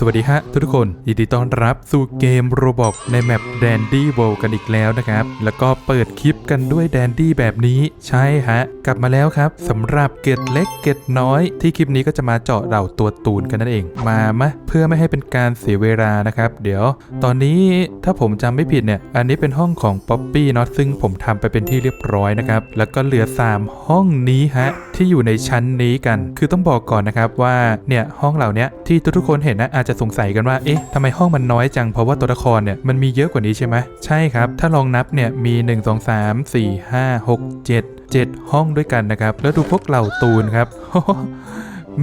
สวัสดีฮะทุกๆคนยินดีต้อนรับสู่เกมโรบอกในแมปแดนดี้โวกันอีกแล้วนะครับ แล้วก็เปิดคลิปกันด้วยแดนดี้แบบนี้ใช่ฮะ กลับมาแล้วครับสำหรับเกตเล็กเกตน้อย ที่คลิปนี้ก็จะมาเจาะเหล่าตัวตูนกันนั่นเองมามะเพื่อไม่ให้เป็นการเสียเวลานะครับ เดี๋ยว ตอนนี้ถ้าผมจำไม่ผิดเนี่ยอันนี้เป็นห้องของป๊อปปี้เนาะซึ่งผมทำไปเป็นที่เรียบร้อยนะครับแล้วก็เหลือ 3 ห้องนี้ฮะที่อยู่ในชั้นนี้กัน คือต้องบอกก่อนนะครับว่าเนี่ยห้องเหล่านี้ที่ทุกๆคนเห็นนะอาจจะสงสัยกันว่า เอ๊ะทำไมห้องมันน้อยจัง เพราะว่าตัวละครเนี่ยมันมีเยอะกว่านี้ใช่ไหม ใช่ครับ ถ้าลองนับเนี่ยมี 1 2 3 4 5 6 7 7 ห้องด้วยกันนะครับ แล้วดูพวกเหล่าตูนครับ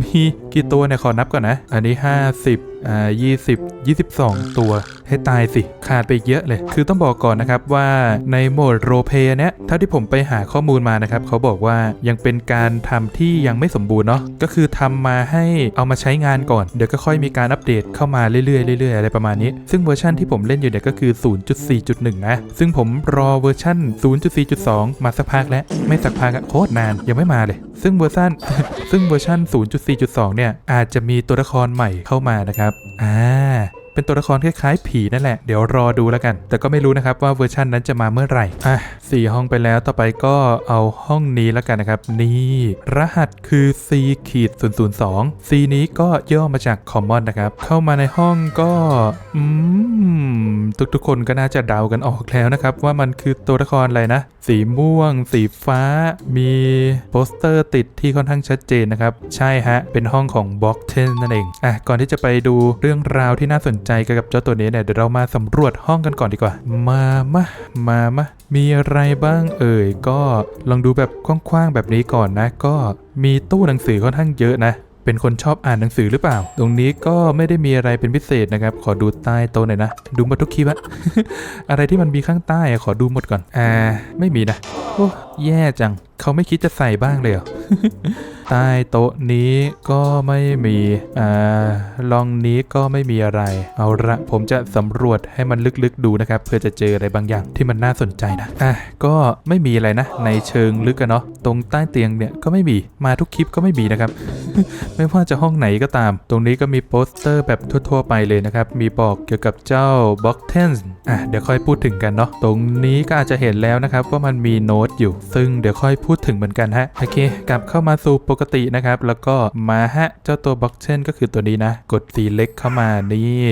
มีกี่ตัวเนี่ยขอนับก่อนนะ อันนี้ 50อ่า20 22 ตัว ให้ตายสิ ขาดไปเยอะเลย คือต้องบอกก่อนนะครับว่าในโหมดโรเพเนี้ยเท่าที่ผมไปหาข้อมูลมานะครับ เขาบอกว่ายังเป็นการทำที่ยังไม่สมบูรณ์เนาะก็คือทำมาให้เอามาใช้งานก่อน เดี๋ยวก็ค่อยมีการอัปเดตเข้ามาเรื่อยๆเรื่อยๆอะไรประมาณนี้ ซึ่งเวอร์ชันที่ผมเล่นอยู่เนี่ยก็คือ 0.4.1 นะ ซึ่งผมรอเวอร์ชัน0.4.2 มาสักพักแล้ว ไม่สักพักโคตรนานยังไม่มาเลย ซึ่งเวอร์ชัน ซึ่งเวอร์ชัน0.4.2 เนี่ยอาจจะมีตัวละครใหม่เข้ามานะครับ อ่า เป็นตัวละครคล้ายๆผีนั่นแหละ เดี๋ยวรอดูแล้วกัน แต่ก็ไม่รู้นะครับว่าเวอร์ชันนั้นจะมาเมื่อไหร่อะสี่ห้องไปแล้วต่อไปก็เอาห้องนี้แล้วกันนะครับ นี่รหัสคือ C ขีด002 C นี้ก็ย่อมาจาก Common นะครับ เข้ามาในห้องก็อืมทุกๆคนก็น่าจะเดากันออกแล้วนะครับ ว่ามันคือตัวละครอะไรนะ สีม่วง สีฟ้า มีโปสเตอร์ติดที่ค่อนข้างชัดเจนนะครับ ใช่ฮะ เป็นห้องของบ็อกเทนนั่นเองอะก่อนที่จะไปดูเรื่องราวที่น่าสนใจเกี่ยวกับเจ้าตัวนี้เนี่ยเดี๋ยวเรามาสำรวจห้องกันก่อนดีกว่า มามามามามีอะไรบ้างเอ่ยก็ลองดูแบบกว้างๆแบบนี้ก่อนนะ ก็มีตู้หนังสือค่อนข้างเยอะนะเป็นคนชอบอ่านหนังสือหรือเปล่า ตรงนี้ก็ไม่ได้มีอะไรเป็นพิเศษนะครับ ขอดูใต้โต๊ะหน่อยนะ ดูมาทุกคลิปอะอะไรที่มันมีข้างใต้ขอดูหมดก่อน อ่า ไม่มีนะ โอ้ แย่จัง เขาไม่คิดจะใส่บ้างเลยเหรอ ใต้โต๊ะนี้ก็ไม่มี อ่าลองนี้ก็ไม่มีอะไร เอาละผมจะสำรวจให้มันลึกๆดูนะครับ เพื่อจะเจออะไรบางอย่างที่มันน่าสนใจนะ อะ ก็ไม่มีอะไรนะ ในเชิงลึกอะเนาะ ตรงใต้เตียงเนี่ยก็ไม่มี มาทุกคลิปก็ไม่มีนะครับ ไม่ว่าจะห้องไหนก็ตาม ตรงนี้ก็มีโปสเตอร์แบบทั่วๆไปเลยนะครับ มีบอกเกี่ยวกับเจ้าบ็อกเทนอะ เดี๋ยวค่อยพูดถึงกันเนาะ ตรงนี้ก็อาจจะเห็นแล้วนะครับว่ามันมีโน้ตอยู่ ซึ่งเดี๋ยวค่อยพูดถึงเหมือนกันฮะ โอเคกลับเข้ามาสู่ปกตินะครับ แล้วก็มาฮะเจ้าตัวบ็อกเชนก็คือตัวนี้นะ กดสีเล็กเข้ามานี่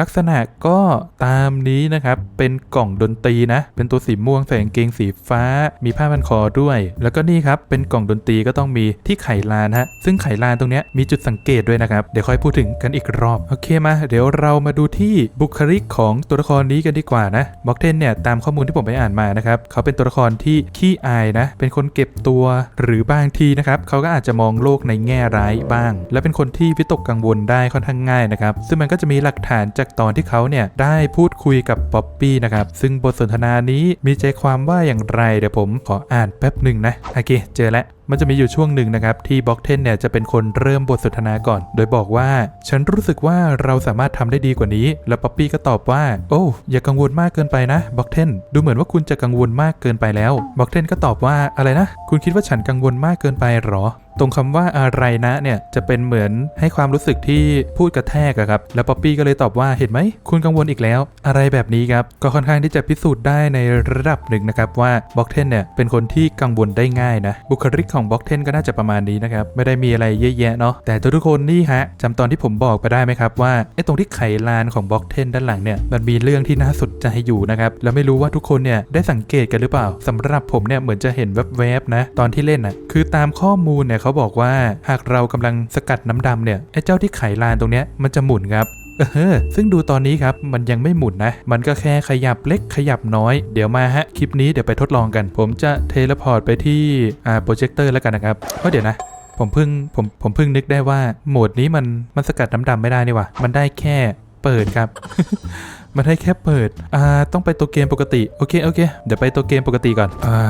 ลักษณะก็ตามนี้นะครับ เป็นกล่องดนตรีนะ เป็นตัวสีม่วงใส่กางเกงสีฟ้า มีผ้าพันคอด้วย แล้วก็นี่ครับ เป็นกล่องดนตรีก็ต้องมีที่ไขลานฮะ ซึ่งไขลานตรงเนี้ยมีจุดสังเกตด้วยนะครับ เดี๋ยวค่อยพูดถึงกันอีกรอบ โอเคมา เดี๋ยวเรามาดูที่บุคลิกของตัวละครนี้กันดีกว่านะ บ็อกเทนเนี่ยตามข้อมูลที่ผมไปอ่านมานะครับ เขาเป็นตัวละครที่ขี้อายนะ เป็นคนเก็บตัวหรือบางทีนะครับเขาก็อาจจะมองโลกในแง่ร้ายบ้าง และเป็นคนที่วิตกกังวลได้ค่อนข้างง่ายนะครับ ซึ่งมันก็จะมีหลักฐานจากตอนที่เขาเนี่ยได้พูดคุยกับป๊อปปี้นะครับ ซึ่งบทสนทนานี้มีใจความว่าอย่างไรเดี๋ยวผมขออ่านแป๊บหนึ่งนะโอเคเจอแล้ว มันจะมีอยู่ช่วงหนึ่งนะครับที่บ็อกเทนเนี่ยจะเป็นคนเริ่มบทสนทนาก่อน โดยบอกว่าฉันรู้สึกว่าเราสามารถทำได้ดีกว่านี้ แล้วป๊อปปี้ก็ตอบว่า โอ้อย่ากังวลมากเกินไปนะบ็อกเทนดูเหมือนว่าคุณจะกังวลมากเกินไปแล้วบ็อกเทนก็ตอบว่าอะไรนะ คุณคิดว่าฉันกังวลมากเกินไปหรอตรงคำว่าอะไรนะเนี่ยจะเป็นเหมือนให้ความรู้สึกที่พูดกระแทกอะครับ แล้วป๊อปปี้ก็เลยตอบว่าเห็นไหม คุณกังวลอีกแล้ว อะไรแบบนี้ครับ ก็ค่อนข้างที่จะพิสูจน์ได้ในระดับหนึ่งนะครับว่าบ็อกเทนเนี่ยเป็นคนที่กังวลได้ง่ายนะ บุคลิกของของบล็อกเทนก็น่าจะประมาณนี้นะครับ ไม่ได้มีอะไรเยอะแยะเนาะแต่ทุกคนนี่ฮะจำตอนที่ผมบอกไปได้ไหมครับว่าไอ้ตรงที่ไขลานของบล็อกเทนด้านหลังเนี่ยมันมีเรื่องที่น่าสนใจอยู่นะครับแล้วไม่รู้ว่าทุกคนเนี่ยได้สังเกตกันหรือเปล่าสำหรับผมเนี่ยเหมือนจะเห็นแวบๆนะตอนที่เล่นน่ะคือตามข้อมูลเนี่ยเขาบอกว่าหากเรากำลังสกัดน้ำดำเนี่ยไอ้เจ้าที่ไขลานตรงเนี้ยมันจะหมุนครับ เออซึ่งดูตอนนี้ครับมันยังไม่หมุนนะ มันก็แค่ขยับเล็กขยับน้อย เดี๋ยวมาฮะ คลิปนี้เดี๋ยวไปทดลองกัน ผมจะเทเลพอร์ตไปที่อ่าโปรเจคเตอร์แล้วกันนะครับเพราะเดี๋ยวนะผมเพิ่งผมผมเพิ่งนึกได้ว่าโหมดนี้มันมันสกัดน้ำดำไม่ได้นี่ว่ามันได้แค่เปิดครับ มันได้แค่เปิด อ่า ต้องไปตัวเกมปกติ โอเค โอเค เดี๋ยวไปตัวเกมปกติก่อน อ่า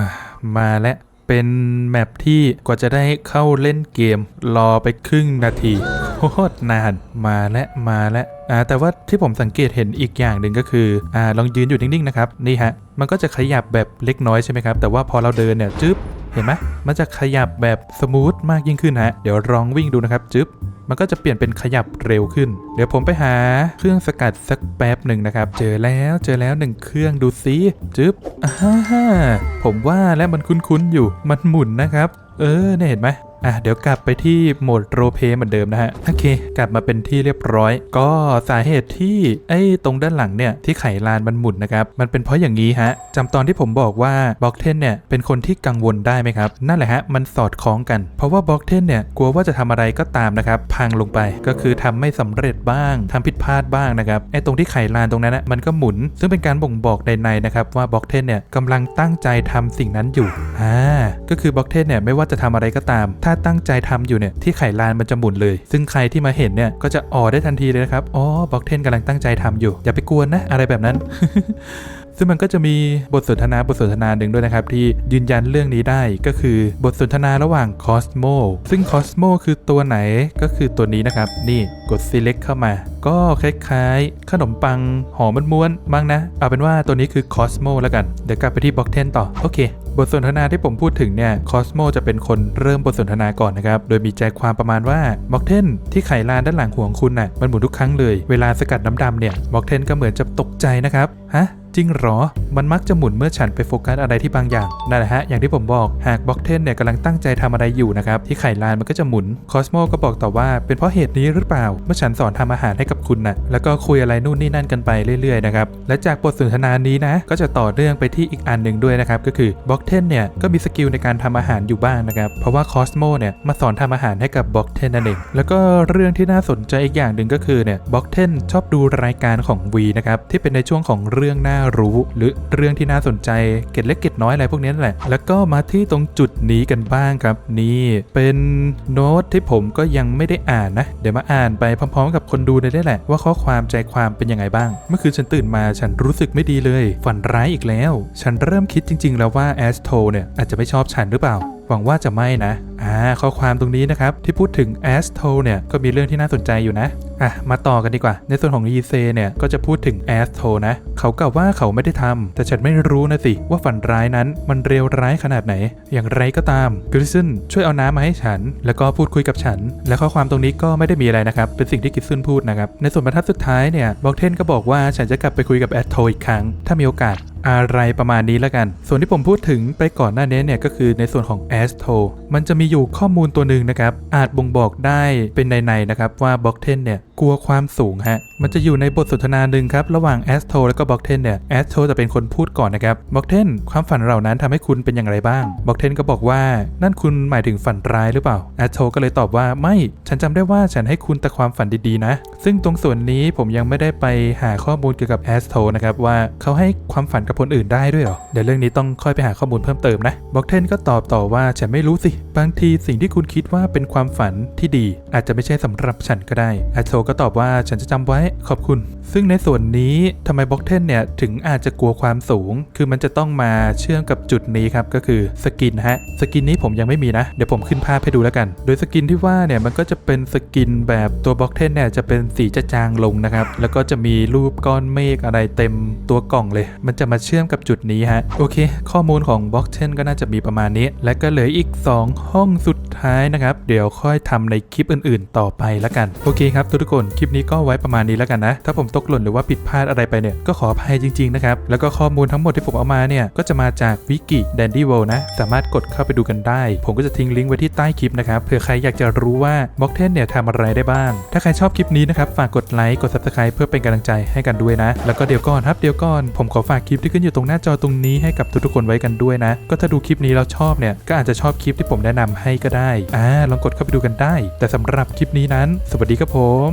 มาแล้ว เป็นแมปที่กว่าจะได้เข้าเล่นเกม รอไปครึ่งนาที โคตรนานมาและมาและอ่าแต่ว่าที่ผมสังเกตเห็นอีกอย่างหนึ่งก็คืออ่าลองยืนอยู่นิ่งๆนะครับนี่ฮะมันก็จะขยับแบบเล็กน้อยใช่ไหมครับแต่ว่าพอเราเดินเนี่ยจึ๊บเห็นไหมมันจะขยับแบบสมูทมากยิ่งขึ้นฮะเดี๋ยวลองวิ่งดูนะครับจึ๊บมันก็จะเปลี่ยนเป็นขยับเร็วขึ้น เดี๋ยวผมไปหาเครื่องสกัดสักแป๊บหนึ่งนะครับ เจอแล้วเจอแล้วหนึ่งเครื่องดูซิจึ๊บอ่าฮ่าผมว่าแล้วมันคุ้นๆอยู่มันหมุนนะครับ เออเนี่ยเห็นไหม อะเดี๋ยวกลับไปที่โหมดโรเพย์เหมือนเดิมนะฮะ โอเค กลับมาเป็นที่เรียบร้อย ก็สาเหตุที่ไอ้ตรงด้านหลังเนี่ยที่ไขลานมันหมุนนะครับ มันเป็นเพราะอย่างนี้ฮะจำตอนที่ผมบอกว่าบล็อกเทนเนี่ยเป็นคนที่กังวลได้ไหมครับ นั่นแหละฮะมันสอดคล้องกัน เพราะว่าบล็อกเทนเนี่ยกลัวว่าจะทำอะไรก็ตามนะครับพังลงไปก็คือทำไม่สำเร็จบ้างทำผิดพลาดบ้างนะครับไอ้ตรงที่ไขลานตรงนั้นนะมันก็หมุน ซึ่งเป็นการบ่งบอกในๆนนะครับว่าบล็อกเทนเนี่ยกำลังตั้งใจทำสิ่งนั้นอยู่อ่าก็คือบล็อกเทนเนี่ยไม่ว่าจะทำอะไรก็ตามถ้าตั้งใจทำอยู่เนี่ยที่ไขลานมันจะหมุนเลย ซึ่งใครที่มาเห็นเนี่ยก็จะอ๋อได้ทันทีเลยนะครับอ๋อบล็อกเทนกำลังตั้งใจทำอยู่อย่าไปกวนนะอะไรแบบนั้น ซึ่งมันก็จะมีบทสนทนาบทสนทนาหนึ่งด้วยนะครับ ที่ยืนยันเรื่องนี้ได้ก็คือบทสนทนาระหว่างคอสโมซึ่งคอสโมคือตัวไหนก็คือตัวนี้นะครับ นี่กด select เข้ามา ก็คล้ายๆ ขนมปังหอมม้วนๆบ้างนะ เอาเป็นว่าตัวนี้คือคอสโมแล้วกัน เดี๋ยวกลับไปที่บล็อกเทนต่อ โอเคบทสนทนาที่ผมพูดถึงเนี่ยคอสโมจะเป็นคนเริ่มบทสนทนาก่อนนะครับ โดยมีใจความประมาณว่าบ็อกเทนที่ไขลานด้านหลังห่วของคุณน่ะมันหมุนทุกครั้งเลย เวลาสกัดน้ำดำเนี่ยบ็อกเทนก็เหมือนจะตกใจนะครับ ฮะ จริงเหรอ มันมักจะหมุนเมื่อฉันไปโฟกัสอะไรที่บางอย่างนั่นแหละฮะ อย่างที่ผมบอก หากบล็อกเทนเนี่ยกำลังตั้งใจทำอะไรอยู่นะครับ ที่ไข่ลานมันก็จะหมุน คอสโมก็บอกต่อว่า เป็นเพราะเหตุนี้หรือเปล่า เมื่อฉันสอนทำอาหารให้กับคุณนะ่ะ แล้วก็คุยอะไรนู่นนี่นั่นกันไปเรื่อยๆนะครับ และจากบทสนทนานี้นะ ก็จะต่อเรื่องไปที่อีกอันหนึ่งด้วยนะครับ ก็คือบล็อกเทนเนี่ย ก็มีสกิลในการทำอาหารอยู่บ้างนะครับ เพราะว่าคอสโมเนี่ย มาสอนทำอาหารให้กับบล็อกเทนนั่นเอง แล้วก็เรื่องที่น่าสนใจอีกอย่างหนึ่งก็คือเนี่ยบล็อกเทนชอบดูรายการของ V นะครับที่เป็นในช่วงของเรื่องน่ารู้หรือเรื่องที่น่าสนใจเกร็ดเล็กเกร็ดน้อยอะไรพวกนี้นั่นแหละ แล้วก็มาที่ตรงจุดนี้กันบ้างครับ นี่เป็นโน้ตที่ผมก็ยังไม่ได้อ่านนะ เดี๋ยวมาอ่านไปพร้อมๆ กับคนดูเลยได้แหละ ว่าข้อความใจความเป็นยังไงบ้าง เมื่อคืนฉันตื่นมาฉันรู้สึกไม่ดีเลย ฝันร้ายอีกแล้ว ฉันเริ่มคิดจริง ๆ แล้วว่าแอสโทเนี่ยอาจจะไม่ชอบฉันหรือเปล่าหวังว่าจะไม่นะ อ่าข้อความตรงนี้นะครับ ที่พูดถึง a s t o เนี่ย ก็มีเรื่องที่น่าสนใจอยู่นะ อะ มาต่อกันดีกว่า ในส่วนของ e ีเซเนี่ย ก็จะพูดถึง a s t o นะ เขากล่าวว่าเขาไม่ได้ทำแต่ฉันไม่รู้นะสิ ว่าฝันร้ายนั้นมันเร็วร้ายขนาดไหน อย่างไรก็ตามกริซ s นช่วยเอาน้ำมาให้ฉัน แล้วก็พูดคุยกับฉัน และข้อความตรงนี้ก็ไม่ได้มีอะไรนะครับ เป็นสิ่งที่กิซ s นพูดนะครับ ในส่วนบรรทัดสุดท้ายเนี่ย บอกเทนก็บอกว่าฉันจะกลับไปคุยกับแอ t โทอีกครั้ง ถ้ามีโอกาสอะไรประมาณนี้แล้วกัน ส่วนที่ผมพูดถึงไปก่อนหน้านี้เนี่ยก็คือในส่วนของ a s t o มันจะมีอยู่ข้อมูลตัวหนึ่งนะครับ อาจบ่งบอกได้เป็นในๆนะครับว่าบล็อกเทนเนี่ยกลัวความสูงฮะ มันจะอยู่ในบทสนทนาหนึ่งครับ ระหว่าง a s t o แล้วก็บล็อกเทนเนี่ย a s t o จะเป็นคนพูดก่อนนะครับบล็อกเทนความฝันเหล่านั้นทำให้คุณเป็นอย่างไรบ้างบล็อกเทนก็บอกว่านั่นคุณหมายถึงฝันร้ายหรือเปล่า a s t o ก็เลยตอบว่าไม่ฉันจำได้ว่าฉันให้คุณแต่ความฝันดีๆนะ ซึ่งตรงส่วนนี้ผมยังไม่ได้ไปหาข้อมูลเกี่ยวกับ a s t o นะครับว่าเขาให้ความฝันกับคนอื่นได้ด้วยเหรอเดี๋ยวเรื่องนี้ต้องค่อยไปหาข้อมูลเพิ่มเติมนะบล็อกเทนก็ตอบต่อว่าฉันไม่รู้สิบางทีสิ่งที่คุณคิดว่าเป็นความฝันที่ดี อาจจะไม่ใช่สำหรับฉันก็ได้แอโทก็ตอบว่าฉันจะจำไว้ขอบคุณ ซึ่งในส่วนนี้ทำไมบล็อกเทนเนี่ยถึงอาจจะกลัวความสูง คือมันจะต้องมาเชื่อมกับจุดนี้ครับก็คือสกินฮะสกินนี้ผมยังไม่มีนะ เดี๋ยวผมขึ้นภาพให้ดูแล้วกัน โดยสกินที่ว่าเนี่ยมันก็จะเป็นสกินแบบตัวบล็อกเทนเนี่ยจะเป็นสีจะจางลงนะครับแล้วก็จะมีรูปก้อนเมฆอะไรเต็มตัวกล่องเลย มันจะมาเชื่อมกับจุดนี้ฮะโอเค ข้อมูลของบล็อกเทนก็น่าจะมีประมาณนี้ และก็เหลืออีก 2 ห้องสุดท้ายนะครับ เดี๋ยวค่อยทำในคลิปอื่น ๆ ต่อไปล้วกัน โอเคครับทุกๆคนคลิปนี้ก็ไว้ประมาณนี้แล้วกันนะ ถ้าผมตกหล่นหรือว่าผิดพลาดอะไรไปเนี่ยก็ขออภัยจริง ๆ นะครับ แล้วก็ข้อมูลทั้งหมดที่ผมเอามาเนี่ยก็จะมาจากวิกิ Dandy World นะ สามารถกดเข้าไปดูกันได้ ผมก็จะทิ้งลิงก์ไว้ที่ใต้คลิปนะครับเผื่อใครอยากจะรู้ว่าบล็อกเทนเนี่ยทำอะไรได้บ้าง ถ้าใครชอบคลิปนี้นะครับฝากกดไลค์กด subscribe เพื่อเป็นกำลังใจให้กันด้วยนะ แล้วก็เดี๋ยวก่อนครับเดี๋ยวก่อนผมขอฝากคลิปที่ขึ้นอยู่ตรงหน้าจอตรงนี้ให้กับทุกๆคนไว้กันด้วยนะ ก็ถ้าดูคลิปนี้แล้วชอบเนี่ยก็อาจจะชอบคลิปที่ผมแนะนำให้ก็ได้ อ่าลองกดเข้าไปดูกันได้ แต่สำหรับคลิปนี้นั้น สวัสดีครับผม